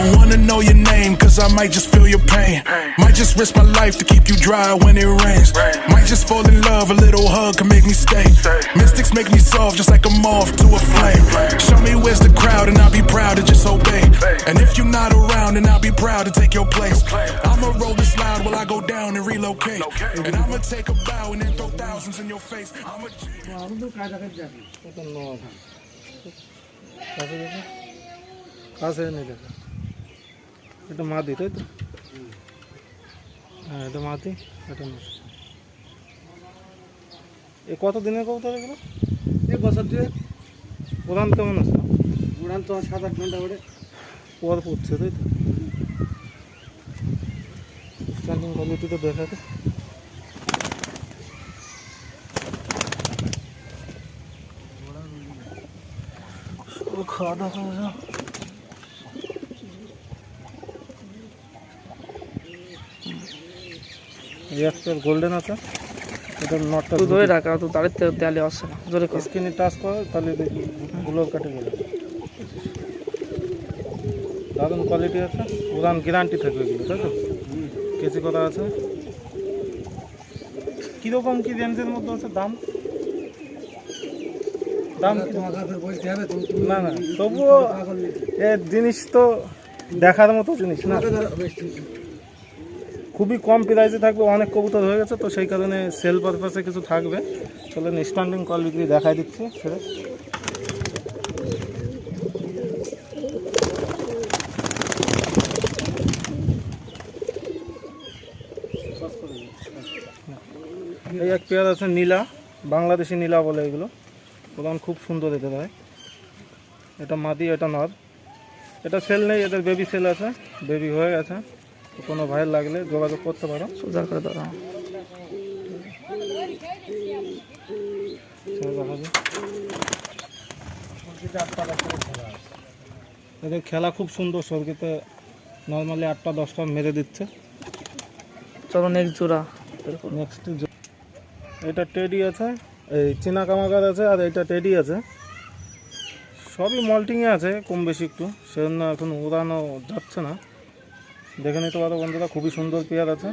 don't wanna know your name, cause I might just feel your pain. Might just risk my life to keep you dry when it rains. Might just fall in love, a little hug can make me stay. Mystics make me soft, just like a moth to a flame. Show me where's the crowd, and I'll be proud to just obey. And if you're not around, then I'll be proud to take your place. I'ma roll this loud while I go down and relocate. And I'ma take a bow and then throw thousands in your face. I'm a G. এটা নর কাছে দেখো কাছে এনে দেখো এটা মাদি তাই তো? হ্যাঁ এটা মাদি এটা এ কত দিনের কবুতর এগুলো? এক বছর দিয়ে প্রধান কেমন আছে? উড়ান তো সাত আট ঘণ্টা ওড়ে। পর পড়ছে তাই তো? স্ট্যান্ডিং কোয়ালিটিটা দেখাতে খাওয়া দাওয়া যাও। গোল্ডেন আছে। এটা নটটা তুই ধরে রাখা তুই দাঁড়িয়ে দেয়ালে আসছে না। জোরে কর। স্ক্রিনে টাচ করো তাহলে গুলো কাটে গেলে। দারুণ কোয়ালিটি আছে। উড়ান গ্যারান্টি থাকবে এগুলো তাই তো? কেজি করা আছে। কীরকম কি রেঞ্জের মধ্যে আছে দাম? দাম না না তবুও এ জিনিস তো দেখার মতো জিনিস না তোমাকে ধরো বেশ ঠিক। খুবই কম প্রাইসে থাকবে, অনেক কবুতর হয়ে গেছে, তো সেই কারণে সেল পারপাসে কিছু থাকবে। চলেন স্ট্যান্ডিং কল বিক্রি দেখাই দিচ্ছি সেটা এই এক পেয়ার আছে নীলা, বাংলাদেশি নীলা বলে এগুলো। প্রধান খুব সুন্দর এদের হয়। এটা মাদি, এটা নর। এটা সেল নেই, এদের বেবি সেল আছে বেবি হয়ে গেছে। তো কোনো ভাইয়ের লাগলে যোগাযোগ করতে পারো। সোজা করে যায়। এদের খেলা খুব সুন্দর সর্গিতে নর্মালি আটটা দশটা মেরে দিচ্ছে। চলো নেক্সট জোড়া। নেক্সট এটা টেডি আছে এই চীনা কামাকার আছে আর এইটা টেডি আছে। সবই মল্টিংয়ে আছে কম বেশি একটু। সেজন্য এখন উড়ানো যাচ্ছে না। দেখে নিতে পারো বন্ধুরা, খুবই সুন্দর পেয়ার আছে।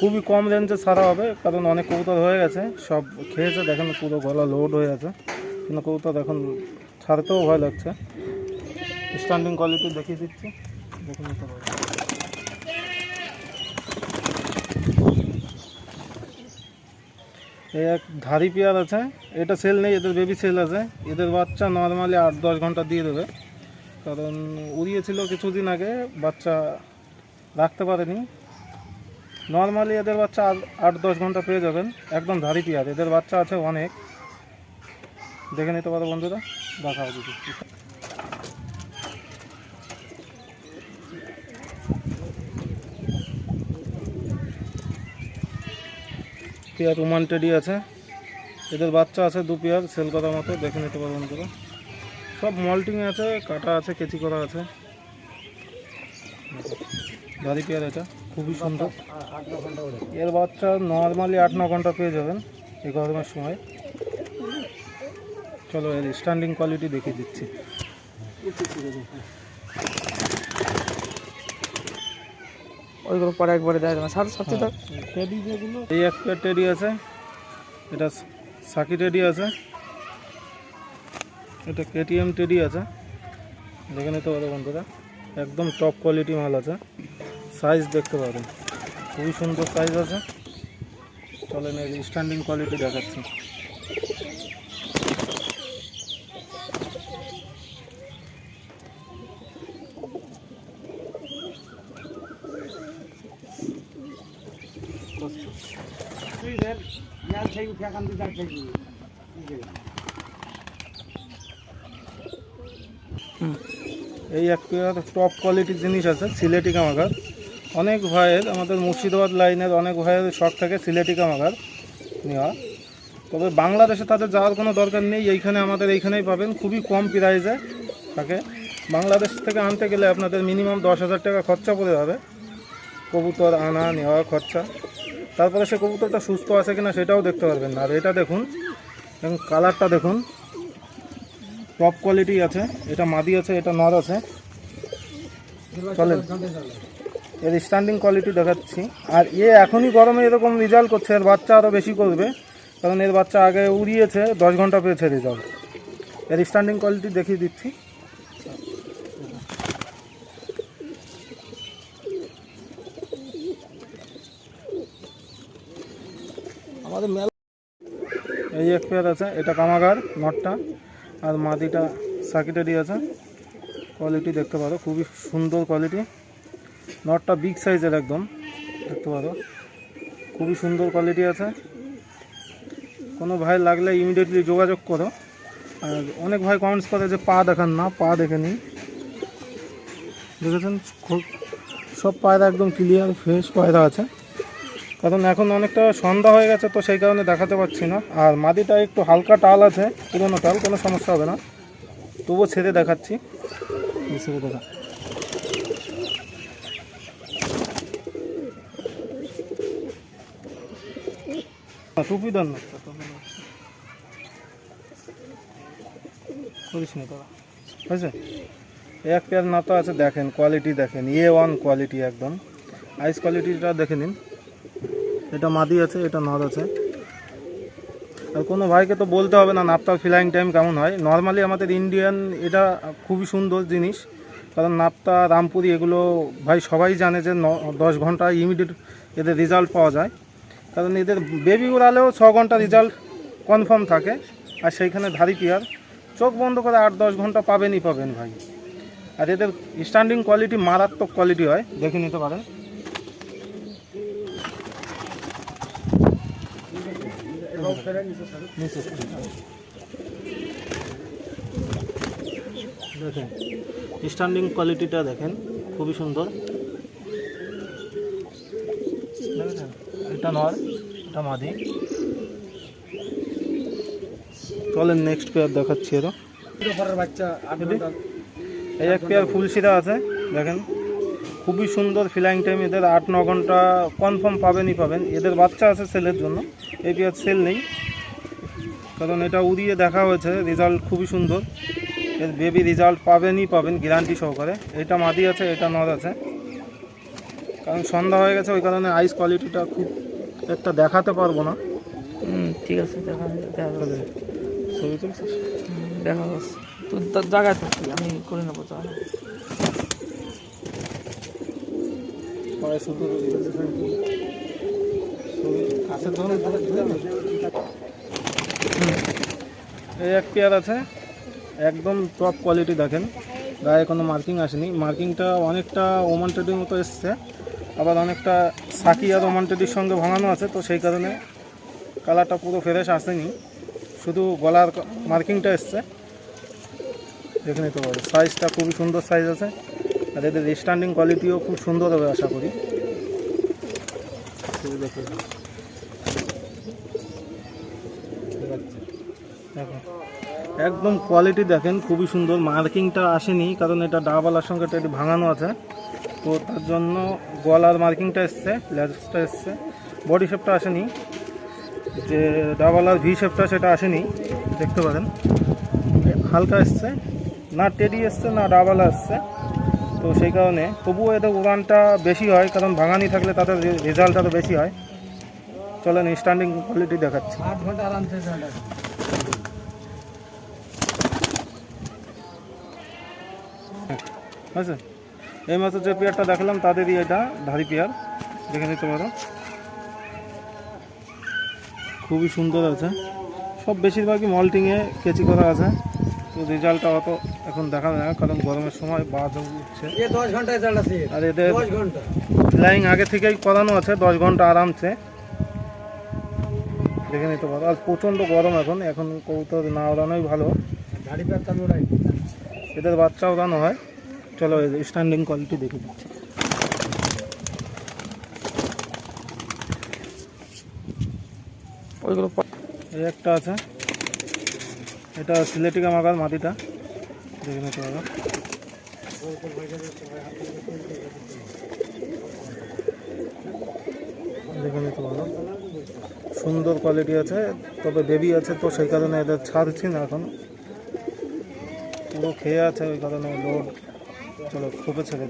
খুবই কম রেঞ্জে ছাড়া হবে, কারণ অনেক কবুতর হয়ে গেছে, সব খেয়েছে, দেখেন পুরো গলা লোড হয়ে আছে। কিন্তু কবুতর এখন ছাড়তেও ভয় লাগছে। স্ট্যান্ডিং কোয়ালিটি দেখিয়ে দিচ্ছি, দেখে নিতে পারো। এই এক ধারি পেয়ার আছে, এটা সেল নেই, এদের বেবি সেল আছে। এদের বাচ্চা নর্মালি আট দশ ঘণ্টা দিয়ে দেবে। কারণ উড়িয়েছিল কিছুদিন আগে, বাচ্চা রাখতে পারেনি। নর্মালি এদের বাচ্চা আট- দশ ঘণ্টা পেয়ে যাবেন। একদম ধারি পেয়ার এদের বাচ্চা আছে অনেক। দেখে নিতে পারো বন্ধুরা। দেখা। হবে পেয়ার রোমান টেডি আছে। এদের বাচ্চা আছে দু পেয়ার, সেল করার মতো। দেখে নিতে পারো বন্ধুরা। সব মল্টিং আছে, কাটা আছে, কেচি করা আছে। দাদি পেয়ার এটা। খুবই সুন্দর। এর বাচ্চা নর্মালি আট ন ঘণ্টা পেয়ে যাবেন এই গরমের সময়। চলো এর স্ট্যান্ডিং কোয়ালিটি দেখিয়ে দিচ্ছি। ওইগুলো পরে একবারে দেয় না সাথে সাথে টেডি যেগুলো এই এক পেয়ার টেডি আছে। এটা সাকি টেডি আছে। এটা কেটিএম টেডি আছে। দেখে নিতে পারো বন্ধুরা। একদম টপ কোয়ালিটি মাল আছে। সাইজ দেখতে পারেন খুবই সুন্দর সাইজ আছে। চলেন এর স্ট্যান্ডিং কোয়ালিটি দেখাচ্ছি। এই এক টপ কোয়ালিটির জিনিস আছে, সিলেটি কামাগার। অনেক ভাইয়ের আমাদের মুর্শিদাবাদ লাইনের অনেক ভাইয়ের শখ থাকে সিলেটি কামাগার নেওয়া। তবে বাংলাদেশে তাদের যাওয়ার কোনো দরকার নেই, এইখানে আমাদের এইখানেই পাবেন, খুবই কম প্রাইজে থাকে। বাংলাদেশ থেকে আনতে গেলে আপনাদের মিনিমাম দশ হাজার টাকা খরচা পড়ে যাবে, কবুতর আনা নেওয়া খরচা। তারপরে সে কবুতরটা সুস্থ আছে কিনা সেটাও দেখতে পারবেন আর এটা দেখুন, এবং কালারটা দেখুন টপ কোয়ালিটি আছে, এটা মাদি আছে, এটা নর আছে। চলেন। এর স্ট্যান্ডিং কোয়ালিটি দেখাচ্ছি। আর এ এখনই গরমে এরকম রেজাল্ট করছে এর বাচ্চা আরও বেশি করবে কারণ এর বাচ্চা আগে উড়িয়েছে দশ ঘণ্টা পেয়েছে রেজাল্ট এর স্ট্যান্ডিং কোয়ালিটি দেখিয়ে দিচ্ছি। আমাদের মেলা এই এক পেয়ার আছে এটা কামাগার নটটা। আর মাটিটা সাকিটারি আছে। কোয়ালিটি দেখতে পারো খুবই সুন্দর কোয়ালিটি নটটা বিগ সাইজের একদম, দেখতে পারো। খুবই সুন্দর কোয়ালিটি আছে। কোনো ভাই লাগলে ইমিডিয়েটলি যোগাযোগ করো। আর অনেক ভাই কমেন্টস করে যে পা দেখান না, পা দেখে নিই দেখেছেন? খুব, সব পায়রা একদম ক্লিয়ার ফ্রেশ পায়রা আছে। কারণ এখন অনেকটা সন্ধ্যা হয়ে গেছে তো সেই কারণে দেখাতে পাচ্ছি না। আর মাদিটা একটু হালকা টাল আছে, পুরোনো টাল, কোনো সমস্যা হবে না। তবুও ছেড়ে দেখাচ্ছি। দেখা টুপি দেন না। করিস না এক পেয়ার আছে, দেখেন কোয়ালিটি দেখেন এ ওয়ান কোয়ালিটি একদম। আইস কোয়ালিটিটা দেখে নিন। এটা মাদি আছে, এটা নদ আছে। আর কোনো ভাইকে তো বলতে হবে না নাপ্তার ফ্লাইং টাইম কেমন হয়। নর্মালি আমাদের ইন্ডিয়ান এটা খুবই সুন্দর জিনিস। কারণ নাপ্তা, রামপুরি এগুলো ভাই সবাই জানে যে ন, দশ ঘণ্টা ইমিডিয়েট এদের রেজাল্ট পাওয়া যায়। কারণ এদের বেবি উড়ালেও ছ ঘণ্টা রেজাল্ট কনফার্ম থাকে। আর সেইখানে ধারি পিয়ার চোখ বন্ধ করে আট দশ ঘণ্টা পাবেনই পাবেন ভাই। আর এদের স্ট্যান্ডিং কোয়ালিটি মারাত্মক কোয়ালিটি হয়, দেখে নিতে পারেন। দেখেন স্ট্যান্ডিং কোয়ালিটিটা দেখেন, খুবই সুন্দর দেখেছেন এটা নর এটা মাদি। চলেন নেক্সট পেয়ার দেখাচ্ছি এদি? এই এক পেয়ার ফুলশিরা আছে দেখেন। খুবই সুন্দর ফ্লাইং টাইম এদের আট ন ঘণ্টা কনফার্ম পাবেনই পাবেন। এদের বাচ্চা আছে সেলের জন্য এই পেয়ার সেল নেই। কারণ এটা উড়িয়ে দেখা হয়েছে রেজাল্ট খুবই সুন্দর। এর বেবি রেজাল্ট পাবেনই পাবেন গ্যারান্টি সহকারে। এটা মাদি আছে এটা নদ আছে। কারণ সন্ধ্যা হয়ে গেছে ওই কারণে আইস কোয়ালিটিটা খুব একটা দেখাতে পারব না। হুম ঠিক আছে দেখা দেখা যাবে ছবি তুলছিস? দেখা যাচ্ছে তুই জায়গায় থাকবি আমি করে নেব যা। শুধু কাছে ধরে এই এক পেয়ার আছে। একদম টপ কোয়ালিটি দেখেন। গায়ে কোনো মার্কিং আসেনি। মার্কিংটা অনেকটা ওমান টেডির মতো এসছে। আবার অনেকটা সাকি আর ওমান টেডির সঙ্গে ভাঙানো আছে, তো সেই কারণে কালারটা পুরো ফ্রেশ আসেনি। শুধু গলার মার্কিংটা এসছে। দেখে নিতে পারো সাইজটা খুবই সুন্দর সাইজ আছে। আর এদের স্ট্যান্ডিং কোয়ালিটিও খুব সুন্দর হবে, আশা করি। একদম কোয়ালিটি দেখেন, খুবই সুন্দর। মার্কিংটা আসেনি, কারণ এটা ডাবালার সঙ্গে এটা ভাঙানো আছে। তো তার জন্য গলার মার্কিংটা এসছে লেজটা এসছে। বডি শেপটা আসেনি। যে ডাবালার ভি শেপটা সেটা আসেনি দেখতে পারেন। হালকা এসছে না টেডি এসছে না ডাবালা এসছে তো সেই কারণে তবুও এদের উড়ানটা বেশি হয় কারণ ভাঙানি থাকলে তাদের রেজাল্ট আরও বেশি হয়। চলেন স্ট্যান্ডিং কোয়ালিটি দেখাচ্ছি। আট এই মাত্র যে পেয়ারটা দেখালাম তাদেরই এটা ধারি পেয়ার। দেখে নিতে পারো খুবই সুন্দর আছে। সব বেশিরভাগই মল্টিংয়ে কেচি করা আছে। তো রেজাল্টটা অত এখন দেখা যায় না কারণ গরমের সময় বাজ উঠছে। আর এদের ফ্লাইং আগে থেকেই করানো আছে দশ ঘণ্টা আরামসে। দেখে নিতে পারো আর প্রচণ্ড গরম এখন এখন কবুতর না ওড়ানোই ভালো। এদের বাচ্চা ওড়ানো হয়। চলো স্ট্যান্ডিং কোয়ালিটি দেখে দিচ্ছি ওইগুলো এই একটা আছে। এটা সিলেটি কামাকার মাটিটা। দেখে নিতে পারো দেখে নিতে পারো সুন্দর কোয়ালিটি আছে তবে বেবি আছে তো সেই কারণে এদের ছাড়ছি না এখন। পুরো খেয়ে আছে ওই কারণে লোড চলো, খোপে ছেড়ে।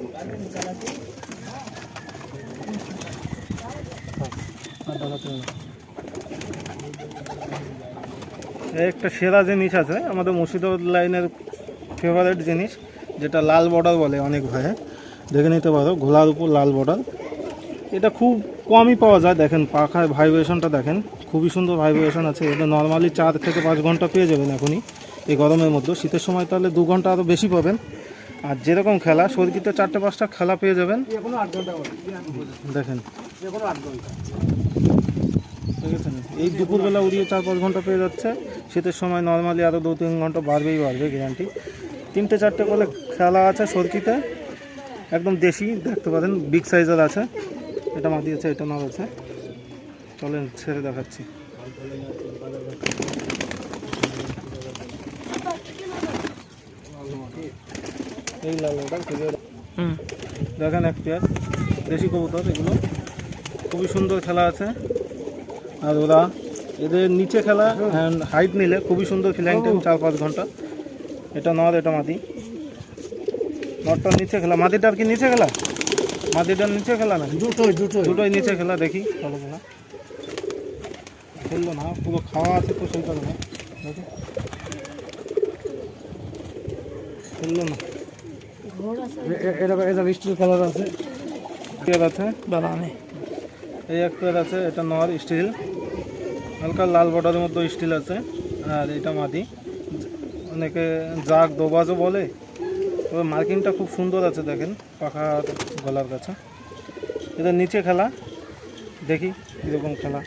এই একটা সেরা জিনিস আছে, আমাদের মুর্শিদাবাদ লাইনের ফেভারেট জিনিস, যেটা লাল বর্ডার বলে অনেক ভাইয়ে। দেখে নিতে পারো ঘোলার উপর লাল বর্ডার। এটা খুব কমই পাওয়া যায়, দেখেন পাখায় ভাইব্রেশনটা দেখেন। খুবই সুন্দর ভাইব্রেশন আছে, এটা নর্মালি চার থেকে পাঁচ ঘণ্টা পেয়ে যাবেন এখনই। এই গরমের মধ্যে, শীতের সময় তাহলে দু ঘণ্টা আরও বেশি পাবেন। আর যেরকম খেলা সর্কিতে চারটে পাঁচটা খেলা পেয়ে যাবেন। দেখেন। এই দুপুরবেলা উড়িয়ে চার পাঁচ ঘণ্টা পেয়ে যাচ্ছে। শীতের সময় নর্মালি আরও দু তিন ঘণ্টা বাড়বেই বাড়বে গ্যারান্টি তিনটে চারটে করে খেলা আছে সরকিতে একদম দেশি দেখতে পারেন বিগ সাইজের আছে। এটা মাদি আছে এটা নর আছে চলেন ছেড়ে দেখাচ্ছি। এই লাল ওটা হুম। দেখেন এক পেয়ার দেশি কবুতর এগুলো খুবই সুন্দর খেলা আছে। আর ওরা এদের নিচে খেলা হাইট নিলে খুবই সুন্দর টাইম চার পাঁচ ঘণ্টা। এটা নর এটা মাটি নরটার নিচে খেলা। মাদিটার কি নিচে খেলা? মাদিটার নিচে খেলা না? দুটোই দুটোই। দুটোই নিচে খেলা দেখি। ভালো খেলা। খেললো না পুরো খাওয়া আছে তো সেই কারণে। খেললো না। এটা এটা স্টিল কালার আছে। পেয়ার আছে। এই এক পেয়ার আছে এটা নর স্টিল। হালকা লাল বর্ডারের মধ্যে স্টিল আছে আর এটা মাদি। অনেকে জাগ দোবাজও বলে। তবে মার্কিংটা খুব সুন্দর আছে দেখেন পাখার গলার কাছে। এটা নিচে খেলা। দেখি কীরকম খেলা।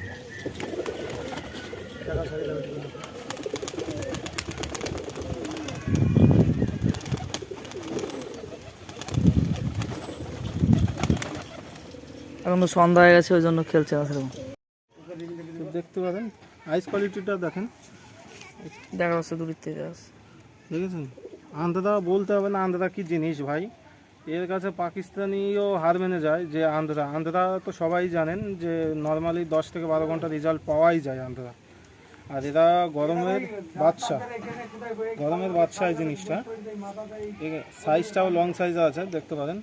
এখন তো সন্ধ্যা হয়ে গেছে ওই জন্য খেলছে না সেরকম। দেখতে পারেন আইস কোয়ালিটিটা দেখেন। দেখা যাচ্ছে দূরের থেকে দেখা দেখেছেন? আন্ধ্রা বলতে হবে না আন্ধ্রা কি জিনিস ভাই? এর কাছে পাকিস্তানিও হার মেনে যায় যে আন্ধ্রা আন্ধ্রা তো সবাই জানেন যে নর্মালি দশ থেকে বারো ঘণ্টা রেজাল্ট পাওয়াই যায় আন্ধ্রা আর এরা গরমের বাদশা। গরমের বাদশা এই জিনিসটা। সাইজটাও লং সাইজ আছে দেখতে পারেন।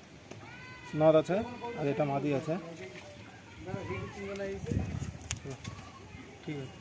নর আছে আর এটা মাদি আছে। ঠিক আছে।